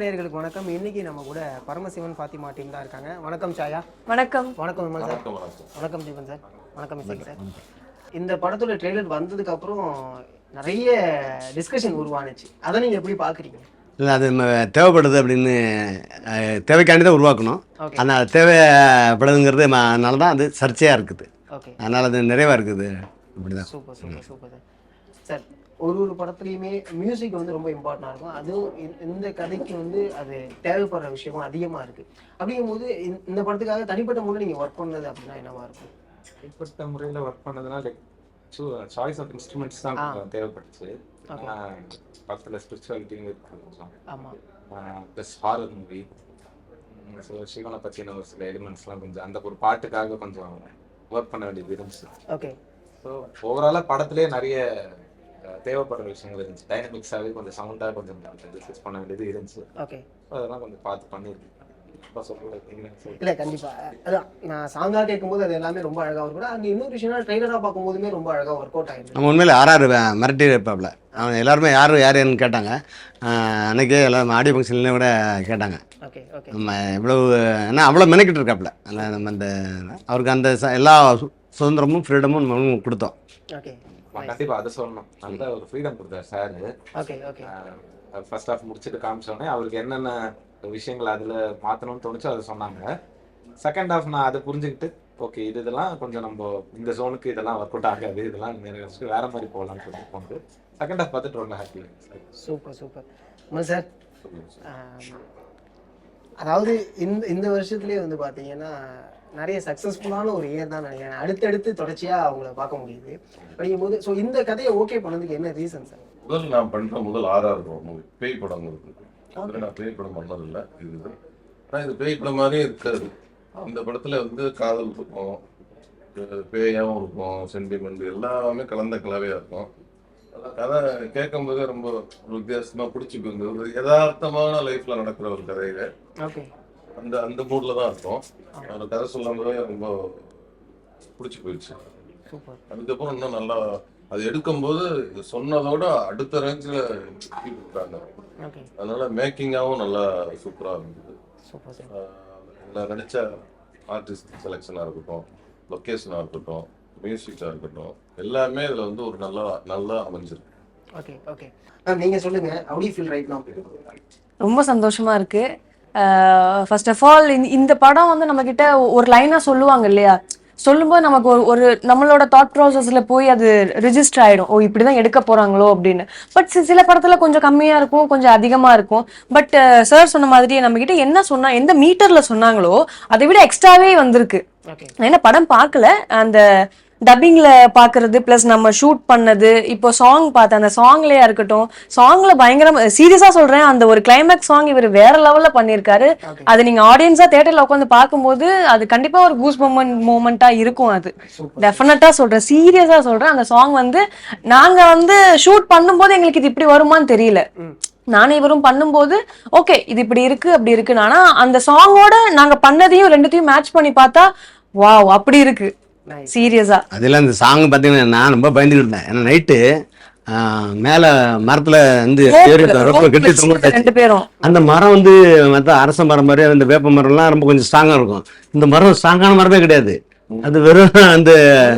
நேயர்களுக்கு வணக்கம். இன்னைக்கு நம்ம கூட பரமசிவன் ஃபாத்திமா டீம் தான் இருக்காங்க. வணக்கம் சாயா. வணக்கம். வணக்கம் விமல் சார். வணக்கம் தீபன் சார். வணக்கம் இசைக் சார். இந்த படத்தோட ட்ரெய்லர் வந்ததுக்கு அப்புறம் நிறைய டிஸ்கஷன் உருவானுச்சு. அதை நீங்க எப்படி பாக்குறீங்க? இல்லை அது தேவைப்படுது அப்படின்னு தேவைக்காண்டி தான் உருவாக்கணும். ஆனால் அது தேவைப்படுதுங்கிறது அதனால தான் அது சர்ச்சையாக இருக்குது. அதனால் அது நிறைவாக இருக்குது. இப்படி தான் super super super sir. Sir ஒரு ஒரு படத்துலையுமே மியூசிக் வந்து ரொம்ப இம்பார்ட்டண்டாக இருக்கும். அதுவும் இந்த- கதைக்கு வந்து அது தேவைப்படுற விஷயமும் அதிகமாக இருக்கு. அப்படிங்கும்போது இந்த- இந்த படத்துக்காக தனிப்பட்ட முறையில் நீங்கள் ஒர்க் பண்ணது அப்படின்னா என்னவா இருக்கும்? தனிப்பட்ட முறையில் ஒர்க் பண்ணதுனால லைக் சாய்ஸ் ஆஃப் இன்ஸ்ட்ருமெண்ட்ஸ் தான் தேவைப்பட்டுச்சு. பக்கத்தில் ஸ்பிரிச்சுவாலிட்டியும் இருக்கு ப்ளஸ் ஹாரர் மூவி ஸோ சிவனை பற்றின ஒரு சில எலிமெண்ட்ஸ்லாம் கொஞ்சம் அந்த ஒரு பாட்டுக்காக கொஞ்சம் ஒர்க் பண்ண வேண்டியது இருந்துச்சு. ஓகே ஸோ ஓவராலாக படத்துலேயே நிறைய தேவைப்படுற விஷயங்கள் இருந்துச்சு. டைனமிக்ஸாகவே கொஞ்சம் சவுண்டாக கொஞ்சம் டிஸ்கஸ் பண்ண வேண்டியது இருந்துச்சு. ஓகே அதெல்லாம் கொஞ்சம் பார்த்து பண்ணியிருக்கேன். இல்லை கண்டிப்பா. அதான் நான் சாங்கா கேட்கும்போது அது எல்லாமே ரொம்ப அழகா இருக்கும் அங்கே இன்னொரு விஷயம்னா ட்ரெய்லராக பார்க்கும்போதுமே ரொம்ப அழகா ஒர்க் அவுட் ஆயிருக்கு நம்ம உண்மையில் ஆர்ஆர் மிரட்டி இருப்பாப்புல அவன் எல்லாருமே யார் யாருன்னு கேட்டாங்க. அன்னைக்கே எல்லாம் ஆடியோ ஃபங்க்ஷன்லேயும் கூட கேட்டாங்க. ஓகே ஓகே நம்ம இவ்வளவு ஏன்னா அவ்வளோ மெனக்கிட்டு இருக்காப்புல நம்ம அந்த அவருக்கு அந்த ச- எல்லா சுதந்திரமும் ஃப்ரீடமும் நம்ம கொடுத்தோம். ஓகே கண்டிப்பாக அதை சொல்லணும். நல்ல ஒரு ஃப்ரீடம் கொடுத்தாரு சார் ஃபர்ஸ்ட் ஹாஃப் முடிச்சுட்டு காமிச்சோடனே அவருக்கு என்னென்ன விஷயங்கள் அதில் மாற்றணும்னு தோணுச்சோ அதை சொன்னாங்க. செகண்ட் ஹாஃப் நான் அதை புரிஞ்சுக்கிட்டு ஓகே இது இதெல்லாம் கொஞ்சம் நம்ம இந்த ஜோனுக்கு இதெல்லாம் ஒர்க் அவுட் ஆகாது இதெல்லாம் வேற மாதிரி போகலாம்னு சொல்லி போனது. செகண்ட் ஹாஃப் பார்த்துட்டு ரொம்ப ஹாப்பி சூப்பர் சூப்பர் சார் அதாவது இந்த இந்த வருஷத்துலேயே வந்து பார்த்தீங்கன்னா நிறைய சக்ஸஸ்ஃபுல்லான ஒரு இயர் தான் நினைக்கிறேன். அடுத்தடுத்து தொடர்ச்சியாக அவங்கள பார்க்க முடியுது. அப்படிங்கும்போது ஸோ இந்த கதையை ஓகே பண்ணதுக்கு என்ன ரீசன் சார் முதல் நான் பண்ற முதல் ஆர்ஆர் மூவி பேய் படம் இருக்கு. அதுல நான் பேய் படம் பண்ணதில்லை இது ஆனால் இது பேய் படம் மாதிரியே இருக்காது. இந்த படத்துல வந்து காதல் இருக்கும் அஹ் பேயாவும் இருக்கும் சென்டிமெண்ட் எல்லாமே கலந்த கலவையா இருக்கும். அந்த கதை கேட்கும் போதே ரொம்ப ஒரு வித்தியாசமா பிடிச்சி போயிருந்தது ஒரு யதார்த்தமான லைஃப்ல நடக்கிற ஒரு கதையில. ஓகே அந்த அந்த மூட்ல தான் இருக்கும். அந்த கதை சொல்லும் போதே ரொம்ப பிடிச்சி போயிடுச்சு. சூப்பர். அதுக்கப்புறம் இன்னும் நல்லா அது எடுக்கும்போது சொன்னதோட அடுத்த ரேஞ்சில் கொடுத்தாங்க ஓகே. அதனால மேக்கிங்காகவும் நல்லா சூப்பராக இருந்தது. இதுல நடித்த ஆர்டிஸ்ட் செலெக்ஷனாக இருக்கட்டும் லொக்கேஷனாக இருக்கட்டும் மியூசிக்காக இருக்கட்டும் எல்லாமே இதில் வந்து ஒரு நல்லா நல்லா அமைஞ்சிருக்கு. Okay okay. மேம் நீங்கள் சொல்லுங்கள் ஹவு ஃபீல் ரைட் ரொம்ப சந்தோஷமா இருக்கு. ஃபர்ஸ்ட் ஆஃப் ஆல் இந்த படம் வந்து நம்ம கிட்ட ஒரு லைனா சொல்லுவாங்க இல்லையா? சொல்லும்போது நமக்கு ஒரு ஒரு நம்மளோட தாட் ப்ராசஸ்ல போய் அது ரிஜிஸ்டர் ஆயிடும். ஓ இப்படிதான் எடுக்க போறாங்களோ அப்படின்னு. பட் சில படத்துல கொஞ்சம் கம்மியா இருக்கும் கொஞ்சம் அதிகமா இருக்கும். பட் சார் சொன்ன மாதிரி நம்ம கிட்ட என்ன சொன்னா எந்த மீட்டர்ல சொன்னாங்களோ அதை விட எக்ஸ்ட்ராவே வந்திருக்கு. என்ன படம் பார்க்கல. அந்த டப்பிங்ல பாக்குறது பிளஸ் நம்ம ஷூட் பண்ணது இப்போ சாங் பார்த்தேன் அந்த சாங்லயா இருக்கட்டும் சாங்ல பயங்கரம் சீரியஸா சொல்றேன் அந்த ஒரு கிளைமேக்ஸ் சாங் இவர் வேற லெவல்ல பண்ணிருக்காரு Okay. அது நீங்க ஆடியன்ஸா தியேட்டர்ல உட்காந்து பார்க்கும்போது அது கண்டிப்பா ஒரு கூஸ் மொமெண்ட் மூமெண்டா இருக்கும் அது. டெஃபினட்டா சொல்றேன் சீரியஸா சொல்றேன் அந்த சாங் வந்து நாங்க வந்து ஷூட் பண்ணும்போது எங்களுக்கு இது இப்படி வருமான்னு தெரியல. நானும் இவரும் பண்ணும்போது ஓகே இது இப்படி இருக்கு அப்படி இருக்கு ஆனா அந்த சாங்கோட நாங்க பண்ணதையும் ரெண்டுத்தையும் மேட்ச் பண்ணி பார்த்தா வாவ் அப்படி இருக்கு. சீரியஸா அதில் அந்த சாங் பார்த்தீங்கன்னா நான் ரொம்ப பயந்துக்கிட்டு இருந்தேன். ஏன்னா நைட்டு மேலே மரத்தில் வந்து கெட்டி தொங்கிட்டாச்சு ரெண்டு பேரும். அந்த மரம் வந்து மற்ற அரச மரம் மாதிரி அந்த வேப்ப மரம்லாம் ரொம்ப கொஞ்சம் ஸ்ட்ராங்காக இருக்கும். இந்த மரம் ஸ்ட்ராங்கான மரமே கிடையாது. அது வெறும் அந்த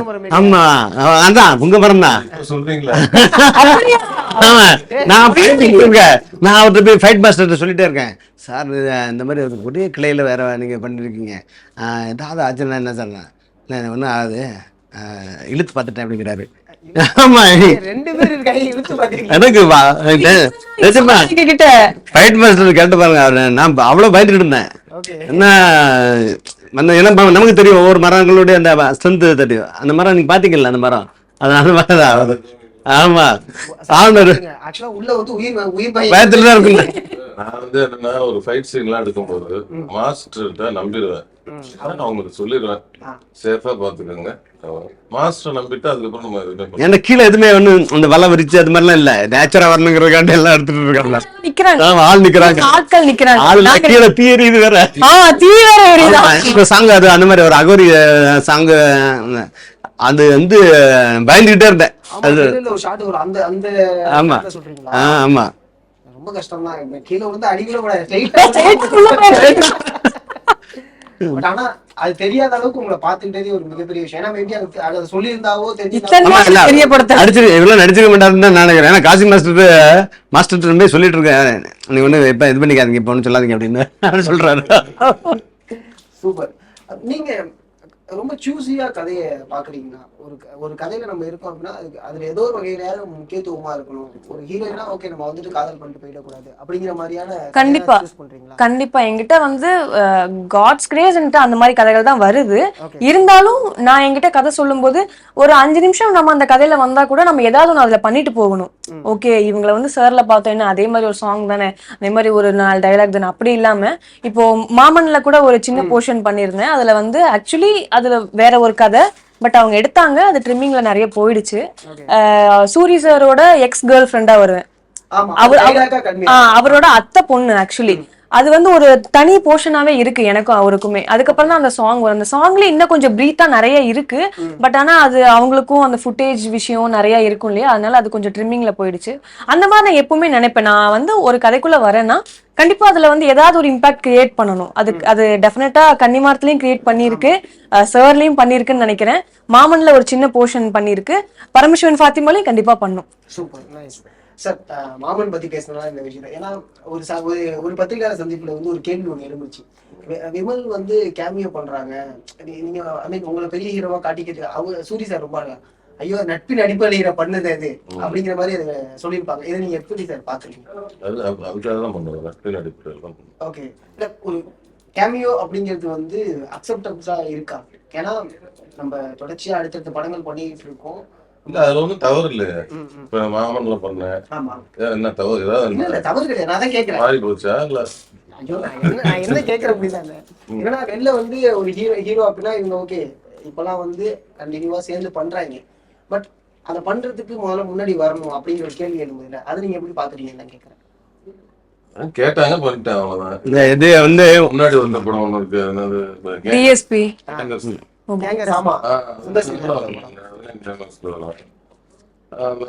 மரமே ஆமா அதான் உங்க மரம் தான்? ஆமா நான் நான் அவர்கிட்ட போய் ஃபைட் மாஸ்டர்கிட்ட சொல்லிட்டே இருக்கேன். சார் இந்த மாதிரி ஒரு ஒரே கிளையில் வேற நீங்க பண்ணிருக்கீங்க. ஆஹ் ஏதாவது ஆச்சுன்னா என்ன சார்? நான் ஒன்றும் ஆகுது இழுத்து பார்த்துட்டேன் அப்படிங்கிறாரு. எனக்கு நிஜமா ஃபைட் மாஸ்டர் கேட்டு பாருங்க அவரு. நான் அவ்வளோ பயந்துட்டு இருந்தேன். என்ன நமக்கு தெரியும் ஒவ்வொரு மரங்களுடைய அந்த ஸ்ட்ரென்த் தெரியும். அந்த மரம் நீங்க பாத்தீங்கல்ல அந்த மரம்? அது அந்த மாதிரி தான் ஆமா. ஆனர் பயத்துல தான் இருக்குல்ல நான் வந்து என்னன்னா ஒரு ஃபைட் சீன்லாம் எடுக்கும்போது மாஸ்டர்கிட்ட நம்பிடுவேன். நான் அவங்களுக்கு சொல்லிடுவேன் ஆ. சேஃபா பாத்துக்கோங்க மாஸ்டர் நம்பிட்டு அதுக்கப்புறம் நம்ம எதுவுமே பண்ண ஏன்னா கீழே எதுவுமே ஒண்ணு அந்த வலை விரிச்சு அது மாதிரிலாம் இல்ல. நேச்சரா வரணுங்கிறதுக்காண்டி எல்லாம் எடுத்துட்டு இருக்காங்க. நிக்கிறாங்க. ஆள் நிக்கிறாங்க. ஆட்கள் நிக்கிறாங்க. ஆள் நாங்க- கீழே இது வேற. ஆ எரியுதா? சாங் அது அந்த மாதிரி ஒரு அகோரி சாங் அது வந்து பயந்துகிட்டே இருந்தேன். ஒரு ஷாட் அந்த அந்த ஆமா. ஆமா. ரொம்ப ரொம்ப கஷ்டம் தான் கீழே வந்து அடிக்கல கூட பட் ஆனா அது தெரியாத அளவுக்கு உங்களை பார்த்துக்கிட்டதே ஒரு மிகப்பெரிய விஷயம். ஏன்னா மேபி அது அதை சொல்லியிருந்தாவோ. தெரியப்படுத்த அடிச்சிரு இவ்வளோ நடிச்சிருக்க மாட்டாருன்னு தான் நான் நினைக்கிறேன். ஏன்னா காசி மாஸ்டர் மாஸ்டர் போய் சொல்லிட்டு இருக்கேன். நீ ஒன்று இப்போ இது பண்ணிக்காதீங்க இப்போ ஒன்றும் சொல்லாதீங்க அப்படின்னு. சொல்றாரு. சூப்பர் நீங்க ரொம்ப சூஸியா கதையை பாக்குறீங்கன்னா ஒரு ஒரு கதையில நம்ம இருக்கோம் அப்படின்னா அதுக்கு அதுல ஏதோ ஒரு வகையில முக்கியத்துவமா இருக்கணும். ஒரு ஹீரோயினா ஓகே நம்ம வந்துட்டு காதல் பண்ணிட்டு போயிடக்கூடாது. அப்படிங்கிற மாதிரியான கண்டிப்பா. கண்டிப்பா. என்கிட்ட வந்து காட்ஸ் கிரேஸ்ன்ட்டு அந்த மாதிரி கதைகள் தான் வருது. இருந்தாலும் நான் என்கிட்ட கதை சொல்லும்போது ஒரு அஞ்சு நிமிஷம் நம்ம அந்த கதையில வந்தா கூட நம்ம ஏதாவது ஒன்று அதுல பண்ணிட்டு போகணும். ஓகே இவங்கள வந்து சார்ல பார்த்தோன்னா அதே மாதிரி ஒரு சாங் தானே? அதே மாதிரி ஒரு நாலு டைலாக் தானே? அப்படி இல்லாம இப்போ மாமன்ல கூட ஒரு சின்ன போர்ஷன் பண்ணியிருந்தேன். அதுல வந்து ஆக்சுவலி அதுல வேற ஒரு கதை பட் அவங்க எடுத்தாங்க அது ட்ரிம்மிங்ல நிறைய போயிடுச்சு. சூரி சாரோட எக்ஸ் கேர்ள் ஃப்ரெண்டா வருவேன் அவர்- அவரோட அத்தை பொண்ணு ஆக்சுவலி அது வந்து ஒரு தனி போர்ஷனாவே இருக்கு எனக்கும் அவருக்குமே. அதுக்கப்புறம் தான் அந்த சாங் வரும். அந்த சாங்ல இன்னும் கொஞ்சம் பிரீத்தா நிறைய இருக்கு. பட் ஆனா அது அவங்களுக்கும் அந்த ஃபுட்டேஜ் விஷயம் நிறைய இருக்கும் இல்லையா? அதனால அது கொஞ்சம் ட்ரிம்மிங்ல போயிடுச்சு. அந்த மாதிரி நான் எப்பவுமே நினைப்பேன். நான் வந்து ஒரு கதைக்குள்ள வரேன்னா கண்டிப்பா அதுல வந்து ஏதாவது ஒரு இம்பாக்ட் கிரியேட் பண்ணணும். அது அது டெஃபினட்டா கன்னிமாரத்துலயும் கிரியேட் பண்ணிருக்கு சர்லயும் பண்ணிருக்குன்னு நினைக்கிறேன். மாமன்ல ஒரு சின்ன போர்ஷன் பண்ணிருக்கு பரமசிவன் ஃபாத்திமாலையும் கண்டிப்பா பண்ணும். சூப்பர். சார் மாமன் பத்தி பேசினா இந்த விஷயம் ஏன்னா ஒரு ஒரு ஒரு பத்திரிகையாளர் சந்திப்புல வந்து ஒரு கேள்வி ஒண்ணு எழுந்துச்சு விமல் வந்து கேமியோ பண்றாங்க. நீங்க ஐ மீன் உங்களை பெரிய ஹீரோவா காட்டிக்கிட்டு அவர் சூரி சார் ரொம்ப ஐயோ நட்பின் அடிப்படையில பண்ணது அது அப்படிங்கிற மாதிரி அதை சொல்லியிருப்பாங்க. இதை நீங்க எப்படி சார் பாக்குறீங்க. ஓகே. ஒரு கேமியோ அப்படிங்கிறது வந்து அக்செப்டபிளா இருக்கா? ஏன்னா நம்ம தொடர்ச்சியா அடுத்தடுத்த படங்கள் பண்ணிக்கிட்டு இருக்கோம். இல்ல அதுல தவறு இல்லை. இப்ப மாமன்ல பண்ணேன். என்ன தவறு? இல்ல இல்ல ஏதாவது தவறு கிடையாது. நான் தான் கேட்கிறேன் மாறி போச்சா? இல்ல. நான் என்ன கேட்கறேன் அப்படின்னா இல்ல. ஏன்னா வெளில வந்து ஒரு ஹீரோ ஹீரோ அப்படின்னா இவங்க ஓகே இப்பெல்லாம் வந்து கண்டினியூவா சேர்ந்து பண்றாங்க. பட் அதை பண்றதுக்கு முதல்ல முன்னாடி வரணும் அப்படிங்கிற ஒரு கேள்வி எழுதுல அதை நீங்க எப்படி நான் கேட்கறேன் கேட்டாங்க பண்ணிட்டேன் அவ்வளவுதான். இந்த இது வந்து முன்னாடி வந்த படம் ஒண்ணு இருக்கு. என்னது? டிஎஸ்பி ஆமா.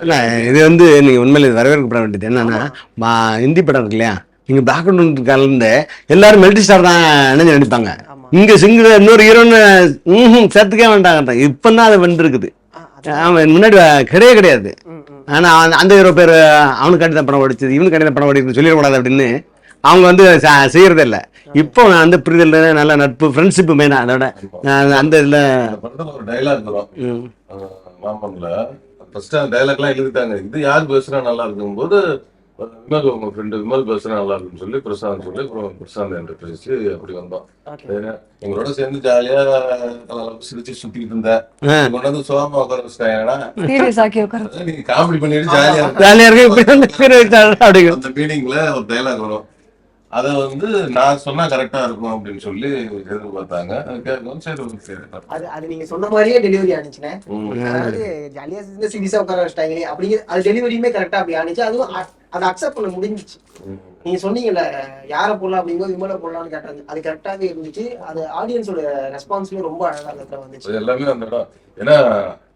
இல்ல இது வந்து நீங்க உண்மையில வரவேற்கப்பட வேண்டியது என்னன்னா மா ஹிந்தி படம் இருக்கு இல்லையா? நீங்க பேக்ரவுண்ட் கலந்து எல்லாரும் மெல்டி ஸ்டார் தான் நடிப்பாங்க. ஆமா. இங்க சிங்கிள் இன்னொரு ஹீரோன்னு ம் சேர்த்துக்கவே வேண்டாங்க இப்போ தான் அது வந்துருக்குது அவன் முன்னாடி கிடையவே கிடையாது. ஆனா அந்த- ஹீரோ பேர் அவனுக்கு கண்டிதான் படம் ஓடிச்சது இவனுக்கு கண்டிதான் படம் ஓடிச்சு சொல்லிடக்கூடாது அப்படின்னு அவங்க வந்து செய்யறதே இல்லை இப்போ நான் வந்து புரிதல் நல்ல நட்பு ஃப்ரெண்ட்ஷிப் மெயினா அதோட அந்த இதில் அந்த ஒரு டைலாக் வரும். மாமன்ல. ஃபர்ஸ்ட் அந்த டைலாக் எல்லாம் எழுதிட்டாங்க. இது யார் பேசுறா நல்லா இருக்கும் போது விமல் உங்க ஃப்ரெண்டு விமல் பேசுறா நல்லா இருக்குன்னு சொல்லி பிரசாந்த் சொல்லி அப்புறம் பிரசாந்த் என்று பேசி அப்படி வந்தோம் எங்களோட சேர்ந்து ஜாலியா சிரிச்சு சுத்திட்டு இருந்தேன் கொண்டு வந்து சோகமா உட்கார நீங்க காமெடி பண்ணிட்டு ஜாலியா ஜாலியாக இருக்கு அந்த மீட்டிங்ல ஒரு டைலாக் வரும். அத வந்து நான் சொன்னா கரெக்டா இருக்கும் அப்படின்னு சொல்லி எதிர்பார்த்தாங்க. அது அது அது நீங்க சொன்ன மாதிரியே டெலிவரி ஆனிச்சுனே. அதாவது ஜாலியா சேர்ந்து சீரியஸா உட்கார வச்சிட்டாங்க அப்படிங்கிற அது டெலிவரியுமே கரெக்டா அப்படி ஆனிச்சு அதுவும் அதை அக்செப்ட் பண்ண முடிஞ்சிச்சு. நீங்க சொன்னீங்கல்ல யாரை போடலாம் அப்படிங்கும்போது விமலை போடலாம்னு கேட்டாங்க அது கரெக்டாவே இருந்துச்சு. அது ஆடியன்ஸோட ரெஸ்பான்ஸ்லயும் ரொம்ப அழகா அந்த இடத்துல வந்துச்சு. எல்லாமே அந்த இடம். ஏன்னா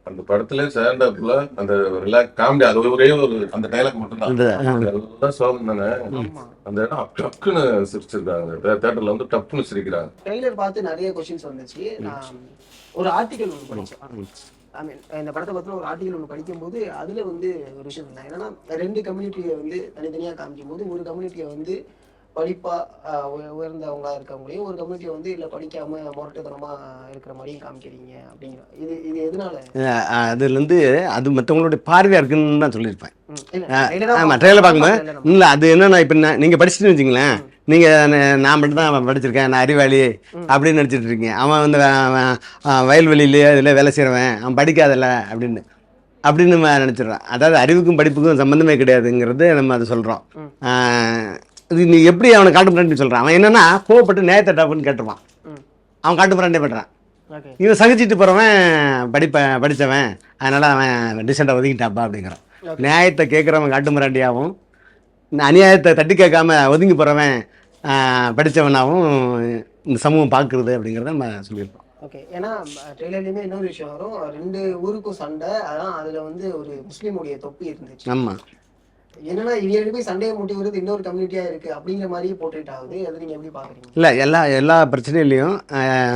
அந்த படத்துல சேர்ந்தப்புல அந்த ரிலாக்ஸ் காமெடி அது ஒரே ஒரு அந்த டைலாக் மட்டும் தான் எல்லாம் சோகம் தானே ஆமா அந்த இடம் டக்குன்னு சிரிச்சிருக்காங்க. தேட்டர்ல வந்து டப்புன்னு சிரிக்கிறாங்க. ட்ரெய்லர் பார்த்து நிறைய கொஸ்டின்ஸ் வந்துச்சு. நான் ஒரு ஆர்டிகல் ஒன்று படிச்சேன். ஐ மீன் இந்த படத்தை பத்தின ஒரு ஆர்டிகல் ஒன்று படிக்கும்போது அதுல வந்து ஒரு விஷயம் என்னன்னா ரெண்டு கம்யூனிட்டியை வந்து தனித்தனியா காமிக்கும் போது ஒரு கம்யூனிட்டியை வந்து படிப்பா உயர்ந்தவங்களா இருக்கவங்களையும் ஒரு கம்யூனிட்டியை வந்து இல்ல படிக்காம முரட்டுத்தனமா இருக்கிற மாதிரியும் காமிக்கிறீங்க அப்படிங்கிற இது இது எதனால? அதுலேருந்து அது மற்றவங்களுடைய பார்வையாக இருக்குன்னு தான் சொல்லியிருப்பேன். ஆமா பார்த்தேன். பார்க்கும்போது இல்ல, அது என்னன்னா இப்போ நீங்கள் படிச்சுட்டு வச்சிங்களேன் நீங்கள் நான் மட்டும் தான் படிச்சிருக்கேன் நான் அறிவாளி அப்படின்னு நினச்சிட்டு இருக்கீங்க. அவன் வந்து வே- அவன், ஆ, வயல்வெளியிலே இதில் வேலை செய்கிறவன் அவன் படிக்காதல்ல அப்படின்னு அப்படின்னு நம்ம நினச்சிடுறான் அதாவது அறிவுக்கும் படிப்புக்கும் சம்மந்தமே கிடையாதுங்கிறது நம்ம அதை சொல்கிறோம் இது நீ எப்படி அவனை காட்டு மிராண்டி சொல்கிறான் அவன் என்னன்னா கோவப்பட்டு நேயத்தை டாப்புன்னு கேட்டுருவான். அவன் காட்டு மிராண்டே பண்ணுறான். இவன் சகிச்சிட்டு போகிறவன் படிப்ப படித்தவன் அதனால் அவன் டிசெண்டாக ஒதுங்கிட்டாப்பா அப்படிங்கிறான். நியாயத்தை கேட்குறவன் காட்டு மிராண்டியாகவும் இந்த அநியாயத்தை தட்டி கேட்காம ஒதுங்கி போகிறவன் படித்தவனாகவும் இந்த சமூகம் பார்க்குறது அப்படிங்கிறத நம்ம சொல்லியிருக்கோம் ஓகே. ஏன்னா ட்ரெய்லர்லயுமே இன்னொரு விஷயம் வரும். ரெண்டு ஊருக்கும் சண்டை. அதான் அதுல வந்து ஒரு முஸ்லீமுடைய தொப்பி இருந்துச்சு. ஆமாம் என்னன்னா இவங்க ரெண்டு போய் சண்டையை மூட்டி இன்னொரு கம்யூனிட்டியா இருக்கு அப்படிங்கிற மாதிரியே போர்ட்ரேட் ஆகுது. அது நீங்க எப்படி பாக்குறீங்க? இல்லை எல்லா எல்லா பிரச்சனையிலையும்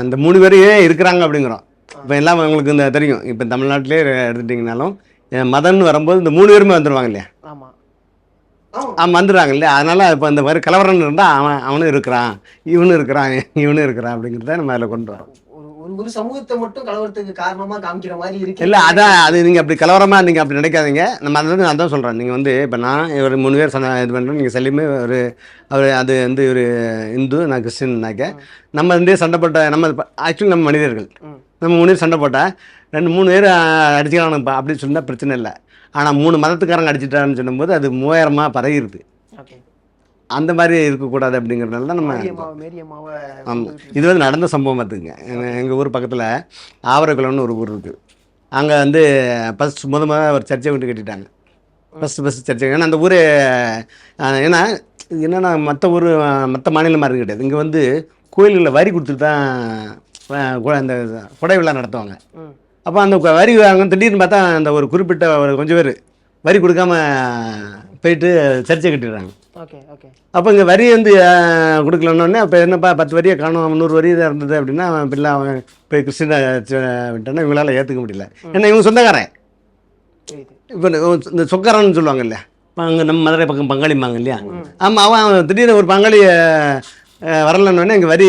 அந்த மூணு பேரும் இருக்கிறாங்க அப்படிங்கிறோம். இப்போ எல்லாம் உங்களுக்கு இந்த தெரியும். இப்போ தமிழ்நாட்டிலே எடுத்துட்டிங்கனாலும் அஹ், மதம்னு வரும்போது இந்த மூணு பேருமே வந்துடுவாங்க இல்லையா? ஆமா. ஆமா அவன் வந்துடுறாங்க இல்லையா? அதனால் இப்போ இந்த மாதிரி கலவரம் இருந்தால் அவன் அவனும் இருக்கிறான் இவனும் இருக்கிறான் இவனும் இருக்கிறான் அப்படிங்கிறத நம்ம அதில் கொண்டு வரோம். ஒரு சமூகத்தை மட்டும் கலவரத்துக்கு காரணமா காமிக்கிற மாதிரி இருக்கு. இல்லை அதான் அது நீங்கள் அப்படி கலவரமாக நீங்கள் அப்படி நினைக்காதீங்க. நம்ம அதை வந்து அதான் சொல்கிறேன் நீங்கள் வந்து இப்போ நான் ஒரு மூணு பேர் சண்டை இது பண்ணுறோம் நீங்கள் செல்லியுமே ஒரு அவர் அது வந்து ஒரு இந்து நான் கிறிஸ்டின்னாக்க நம்ம வந்து சண்டை போட்ட நம்ம ஆக்சுவலி நம்ம மனிதர்கள். நம்ம மூணு பேர் சண்டை போட்டால் ரெண்டு மூணு பேர் அடிச்சுக்கிறானுப்பா அப்படின்னு சொன்னால் பிரச்சனை இல்லை. ஆனால் மூணு மதத்துக்காரங்க அடிச்சிட்டான்னு சொல்லும்போது அது மூவாயிரமாக பரகிருது ஓகே. அந்த மாதிரி இருக்கக்கூடாது அப்படிங்கிறதுனால தான் நம்ம ஆமாம் இது வந்து நடந்த சம்பவம் பார்த்துங்க. எங்கள் ஊர் பக்கத்தில் ஆவரக்குளம்னு ஒரு ஊர் இருக்குது அங்கே வந்து ஃபஸ்ட் முத முத ஒரு சர்ச்சை வீட்டு கட்டிட்டாங்க. ஃபஸ்ட்டு ஃபஸ்ட்டு சர்ச்சை. ஏன்னா அந்த ஊரே ஏன்னா என்னென்னா மற்ற ஊர் மற்ற மாநிலம் மாதிரி கிடையாது. இங்கே வந்து கோயில்களில் வரி கொடுத்துட்டு தான் அந்த கொடை விழா நடத்துவாங்க. அப்போ அந்த வரி வாங்க திடீர்னு பார்த்தா அந்த ஒரு குறிப்பிட்ட ஒரு கொஞ்சம் பேர் வரி கொடுக்காம போயிட்டு சர்ச்சை கட்டிடுறாங்க. Okay okay. அப்போ இங்கே வரி வந்து கொடுக்கலன்னொடனே அப்போ என்னப்பா பத்து வரியை காணும் நூறு வரி தான் இருந்தது அப்படின்னா அவன் பிள்ளை அவன் போய் கிறிஸ்டின விட்டானா இவங்களால ஏற்றுக்க முடியல. ஏன்னா இவங்க சொந்தக்காரன். இப்போ இந்த சொக்காரன்னு சொல்லுவாங்க இல்லையா? அங்கே நம்ம மதுரை பக்கம் பங்காளிம்பாங்க இல்லையா? ஆமாம் அவன் அவன் திடீர்னு ஒரு பங்காளி வரலன்னொடனே இங்கே வரி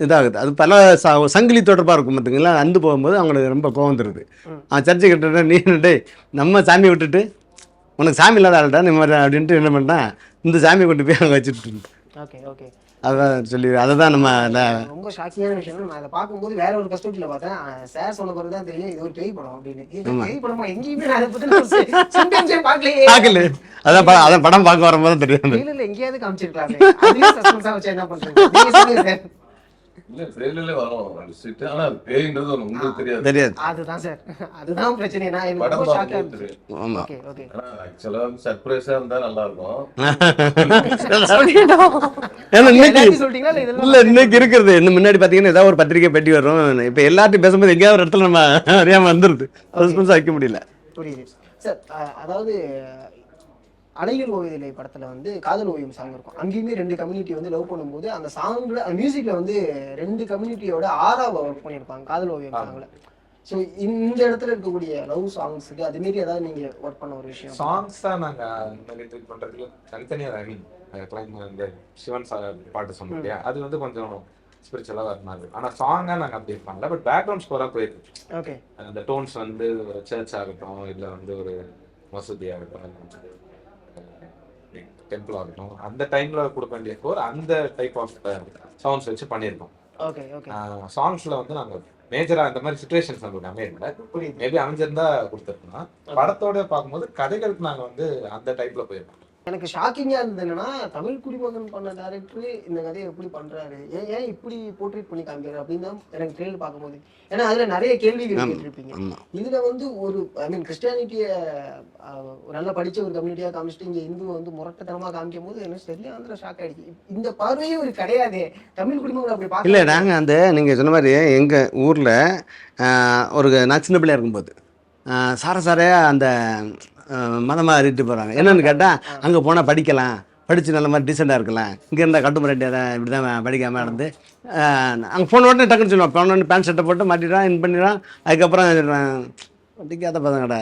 இதாகுது. அது பல ச சங்கிலி தொடர்பாக இருக்கும் பார்த்துங்களா அந்து போகும்போது அவங்களுக்கு ரொம்ப கோவம் தருது அவன் சர்ச்சை கட்டுற நீ நம்ம சாமி விட்டுட்டு உனக்கு சாமி இல்லாத ஆள்டா நீ மாதிரி அப்படின்ட்டு என்ன பண்ணான் இந்த சாமியை கொண்டு போய் அங்கே வச்சுட்டு ஓகே ஓகே. அதான் சொல்லி அதை தான் நம்ம அந்த ரொம்ப ஷாக்கிங்கான விஷயம் நான் அதை பார்க்கும்போது வேற ஒரு கஸ்டடியில் பார்த்தேன். சார் சொன்ன பிறகு தான் தெரியும் இது ஒரு பேய் படம் அப்படின்னு. பேய் படமா? எங்கேயுமே அதை பத்தி பார்க்கலையே. பார்க்கல அதான் அதான் படம் பார்க்க வரும்போது தெரியும் இல்ல எங்கேயாவது காமிச்சிருக்கலாமே. என்ன பண்றீங்க சர்ப்ரைஸா இருந்தா நல்லா இருக்கும் ஏன்னா இன்னைக்கு எல்லாத்தையும் சொல்லிட்டீங்களா? இல்ல இதெல்லாம் இல்ல இன்னைக்கு இருக்கிறது. இன்னும் முன்னாடி பாத்தீங்கன்னா ஏதாவது ஒரு பத்திரிக்கை பெட்டி வரும். இப்ப எல்லார்ட்டையும் பேசும்போது எங்கேயாவது ஒரு இடத்துல நம்ம அறியாம வந்துருது. சஸ்பென்ஸ் வைக்க முடியல. புரியுது. சார் அஹ், அதாவது அலைகள் ஓவியலை படத்துல வந்து காதல் ஓவியம் சாங் இருக்கும். அங்கேயுமே ரெண்டு கம்யூனிட்டி வந்து லவ் பண்ணும்போது அந்த சாங்ல அந்த மியூசிக்ல வந்து ரெண்டு கம்யூனிட்டியோட ஆறாவை ஒர்க் பண்ணியிருப்பாங்க காதல் ஓவியம் சாங்ல ஸோ இந்த இடத்துல இருக்கக்கூடிய லவ் சாங்ஸுக்கு அது மாரி ஏதாவது நீங்க ஒர்க் பண்ண ஒரு விஷயம்? சாங்ஸ் தான் நாங்க இந்த மாதிரி ட்ரீட் பண்றதுக்கு தனித்தனியா ஐ மீன் கிளைம் இந்த சிவன் பாட்டு சொன்னோம் இல்லையா? அது வந்து கொஞ்சம் ஸ்பிரிச்சுவலாக வரணும் ஆனா சாங்கா நாங்க அப்படி பண்ணல பட் பேக்ரவுண்ட் ஸ்கோரா போயிருக்கு. ஓகே அந்த டோன்ஸ் வந்து ஒரு சர்ச் ஆகட்டும் இல்ல வந்து ஒரு மசூதி ஆகட்டும் டெம்பிள் ஆகட்டும் அந்த டைம்ல கொடுக்க வேண்டிய ஸ்கோர் அந்த டைப் ஆஃப் சவுண்ட்ஸ் வச்சு பண்ணியிருக்கோம். சாங்ஸ்ல வந்து நாங்க மேஜரா இந்த மாதிரி சுச்சுவேஷன்ஸ் நம்மளுக்கு அமையல மேபி அமைஞ்சிருந்தா கொடுத்துருக்கலாம். படத்தோட பார்க்கும்போது கதைகளுக்கு நாங்க வந்து அந்த டைப்ல போயிருக்கோம். எனக்கு ஷாக்கிங்கா இருந்தது என்னன்னா தமிழ் குடிமகன் பண்ண டேரக்டர் இந்த கதையை எப்படி பண்றாரு? ஏன் ஏன் இப்படி போர்ட்ரேட் பண்ணி காமிக்கிறாரு அப்படின்னு தான் எனக்கு ட்ரெயிலர் பார்க்கும்போது. ஏன்னா அதுல நிறைய கேள்விகள் கேட்டிருப்பீங்க. இதுல வந்து ஒரு ஐ மீன் கிறிஸ்டியானிட்டிய நல்லா படிச்ச ஒரு கம்யூனிட்டியா காமிச்சிட்டு இங்க இந்து வந்து முரட்டத்தனமா காமிக்கும் போது எனக்கு சரியான ஷாக் ஆயிடுச்சு. இந்த பார்வையே ஒரு கிடையாதே. தமிழ் குடிமகன் அப்படி இல்லை பார்க்க நாங்கள் அந்த நீங்கள் சொன்ன மாதிரி எங்கள் ஊரில் ஒரு நான் சின்ன பிள்ளையா இருக்கும்போது சார சாரே அந்த மதமாக அறிவிட்டு போகிறாங்க என்னன்னு கேட்டால் அங்கே போனால் படிக்கலாம். படித்து நல்ல மாதிரி டீசெண்டாக இருக்கலாம். இங்கே இருந்தால் கட்டுமுறைட்டியாக தான் இப்படி தான் படிக்காமல் நடந்து அங்கே போன உடனே டக்குன்னு சொல்லுவான். போன பேண்ட் ஷர்ட்டை போட்டு மாட்டிடுறான் இன் பண்ணிடுறான் அதுக்கப்புறம் படிக்காத பசங்கடா.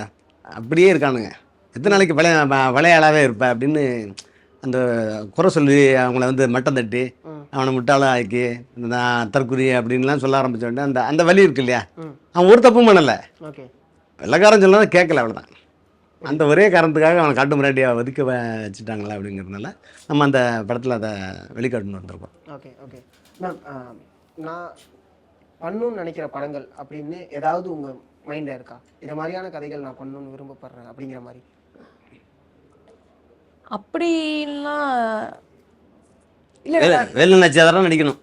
அப்படியே இருக்கானுங்க. எத்தனை நாளைக்கு விளைய விளையாடாவே இருப்ப அப்படின்னு அந்த குறை சொல்லி அவங்கள வந்து மட்டம் தட்டி. அவனை முட்டாளாக ஆக்கி நான் தற்குறி அப்படின்லாம் சொல்ல ஆரம்பிச்ச உடனே அந்த அந்த வலி இருக்கு இல்லையா. அவன் ஒரு தப்பும் பண்ணலை. ஓகே. வெள்ளக்காரன் சொல்லலாம் கேட்கல அவ்வளோதான் அந்த ஒரே காரணத்துக்காக அவனை காட்டு முன்னாடியாக ஒதுக்க வச்சுட்டாங்களா அப்படிங்கிறதுனால நம்ம அந்த படத்தில் அதை வெளிக்காட்டணும் வந்திருக்கோம். Okay okay. மேம் நான் பண்ணணும்னு நினைக்கிற படங்கள் அப்படின்னு ஏதாவது உங்க மைண்ட்ல இருக்கா? இந்த மாதிரியான கதைகள் நான் பண்ணணும்னு விரும்பப்படுறேன் அப்படிங்கிற மாதிரி. அப்படின்லாம் இல்ல வேலை வேலை நச்சாதான் நடிக்கணும்.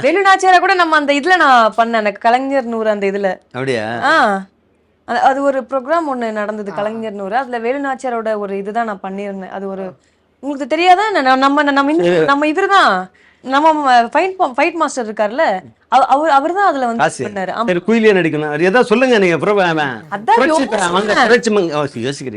வேலு நாச்சியாரை கூட நம்ம அந்த இதுல நான் பண்ணேன் எனக்கு கலைஞர் நூறு அந்த இதுல. அப்படியா? ஆ. அது- ஒரு ப்ரோக்ராம் ஒண்ணு நடந்தது கலைஞர் நூறு. அதுல வேலு நாச்சியாரோட ஒரு இதுதான் நான் பண்ணியிருந்தேன். அது ஒரு உங்களுக்கு தெரியாதா? நம்ம நம்ம நம்ம இவர்தான். நம்ம ஃபைட் ஃபைட் மாஸ்டர் இருக்கார்ல. அவ- அவர் அவர்தான் அதுல வந்து பண்ணாரு. குயிலியே நடிக்கணும். ஏதாவது சொல்லுங்க நீங்க புரட்சி புரட்சி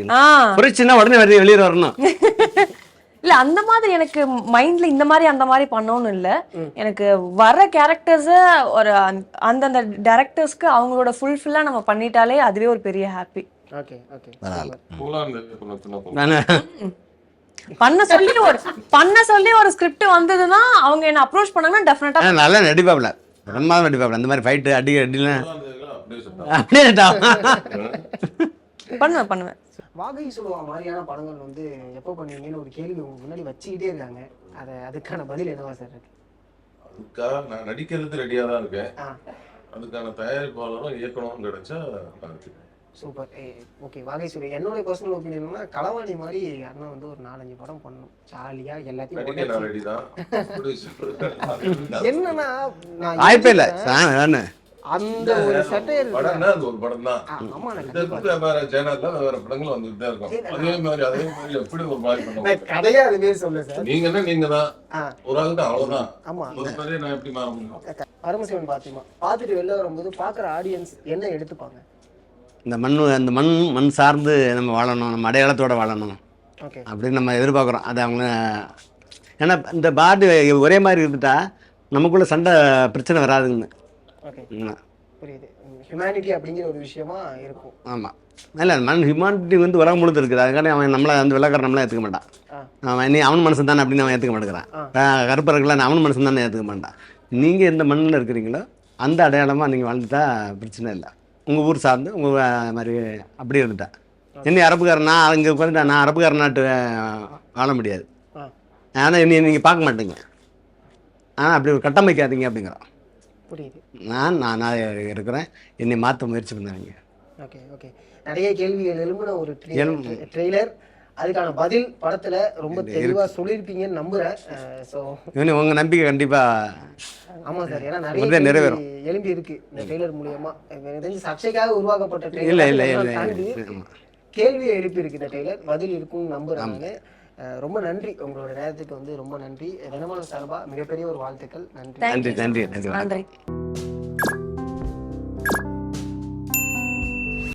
ஆ. புரட்சின்னா உடனே வெளியே வரணும். இல்ல அந்த மாதிரி எனக்கு மைண்ட்ல இந்த மாதிரி அந்த மாதிரி பண்ணணும்னு இல்ல. எனக்கு வர கேரக்டர்ஸ ஒரு அந்த- அந்தந்த டேரக்டர்ஸ்க்கு அவங்களோட ஃபுல்ஃபில்லா நம்ம பண்ணிட்டாலே அதுவே ஒரு பெரிய ஹாப்பி ஓகே பொண்ணு. சொல்லி ஒரு பண்ண சொல்லி ஒரு ஸ்கிரிப்ட் வந்ததுன்னா அவங்க என்ன அப்ரோச் பண்ணாங்கன்னா டெஃபினட்டா நல்லா நடிப்பாப்ல பிரம்மாதம் நடிப்பாப்ல அந்த மாதிரி ஃபைட்டு அடி அடிலாம். அப்படியே. பண்ணுவேன் பண்ணுவேன். வாகை சொல்லுவா மாதிரியான படங்கள் வந்து எப்போ பண்ணுவீங்கன்னு ஒரு கேள்வி உங்க முன்னாடி வச்சுக்கிட்டே இருக்காங்க. அதை அதுக்கான பதில் என்னவா சார் இருக்கு? அதுக்காக நான் நடிக்கிறது ரெடியா தான் இருக்கேன். ஆ. அதுக்கான தயாரிப்பாளரும் இயக்கணும் கிடைச்சா. சூப்பர். ஓகே வாகை சொல்லி என்னோட பர்சனல் ஒப்பீனியன்னா களவாணி மாதிரி அண்ணன் வந்து ஒரு நாலஞ்சு படம் பண்ணணும். ஜாலியா எல்லாத்தையும். என்னன்னா அந்த ஒரு சட்டையர் படம்னா அது ஒரு படம் தான். வேற சேனல்ல வேற படங்கள் வந்துட்டு தான் இருக்கும் அதே மாதிரி அதே மாதிரி எப்படி ஒரு மாதிரி பண்ணுவோம்? நான் கதையா அது மாரி சொல்ல சார். நீங்கன்னா நீங்க தான். ஆ. ஒரு ஆள் தான் அவ்வளவுதான். ஆமா ஒரு மாதிரியே நான் எப்படி மாற முடியும் பரமசிவன் பாத்திமா. பார்த்துட்டு வெளில வரும்போது பார்க்குற ஆடியன்ஸ் என்ன எடுத்துப்பாங்க? இந்த மண் அந்த மண் மண் சார்ந்து நம்ம வாழணும் நம்ம அடையாளத்தோட வாழணும். ஓகே. அப்படின்னு நம்ம எதிர்பார்க்குறோம். அது அவங்க ஏன்னா இந்த பாட்டு ஒரே மாதிரி இருந்துட்டா நமக்குள்ள சண்டை பிரச்சனை வராதுங்க புரியுது. ஹியூமனிட்டி அப்படிங்கிற ஒரு விஷயமா இருக்கும். ஆமாம் இல்லை மண் ஹியூமானிட்டி வந்து உலகம் முழுது இருக்குது அவன் நம்மளை அந்த வெள்ளக்காரன் நம்மளாம் ஏற்றுக்க மாட்டான். அவன் நீ அவன் மனுஷன் தானே அப்படின்னு அவன் ஏற்றுக்க மாட்டேங்கிறான். கருப்பர்கள்லாம் அவன் மனுஷன் தானே ஏற்றுக்க மாட்டான். நீங்கள் எந்த மண்ணில் இருக்கிறீங்களோ அந்த அடையாளமாக நீங்கள் வாழ்ந்துட்டா பிரச்சனை இல்லை. உங்கள் ஊர் சார்ந்து உங்கள் மாதிரி அப்படி இருந்துட்டா. என்ன அரபுக்காரன் நான் அங்கே உட்காந்துட்டா நான் அரபுக்காரன் நாட்டு வாழ முடியாது. ஆனால் என்னை நீங்கள் பார்க்க மாட்டீங்க. ஆனால் அப்படி ஒரு கட்டமைக்காதீங்க அப்படிங்கிறான். புரியுது. நான் நான் இருக்கிறேன். என்னை மாற்ற முயற்சி பண்ணுவீங்க ஓகே ஓகே. நிறைய கேள்விகள் எழும்புன ஒரு. ட்ரெய்லர் அதுக்கான பதில் படத்துல ரொம்ப தெளிவா சொல்லியிருப்பீங்கன்னு நம்புறேன். ஸோ இவனு உங்கள் நம்பிக்கை கண்டிப்பாக ஆமா சார். ஏன்னா நிறைய நிறைவேறும். எழும்பி இருக்கு இந்த ட்ரெய்லர் மூலியமா. எனக்கு தெரிஞ்சு சர்ச்சைக்காக உருவாக்கப்பட்ட இல்லை ட்ரெய்லர் இல்லை இல்லை ஆமா. கேள்வியை எழுப்பி இருக்கு இந்த ட்ரெய்லர் பதில் இருக்கும்னு. அஹ் ரொம்ப நன்றி. உங்களோட நேரத்துக்கு வந்து ரொம்ப நன்றி. தினமலர் சார்பா மிகப்பெரிய ஒரு வாழ்த்துக்கள். நன்றி. நன்றி நன்றி நன்றி. நன்றி.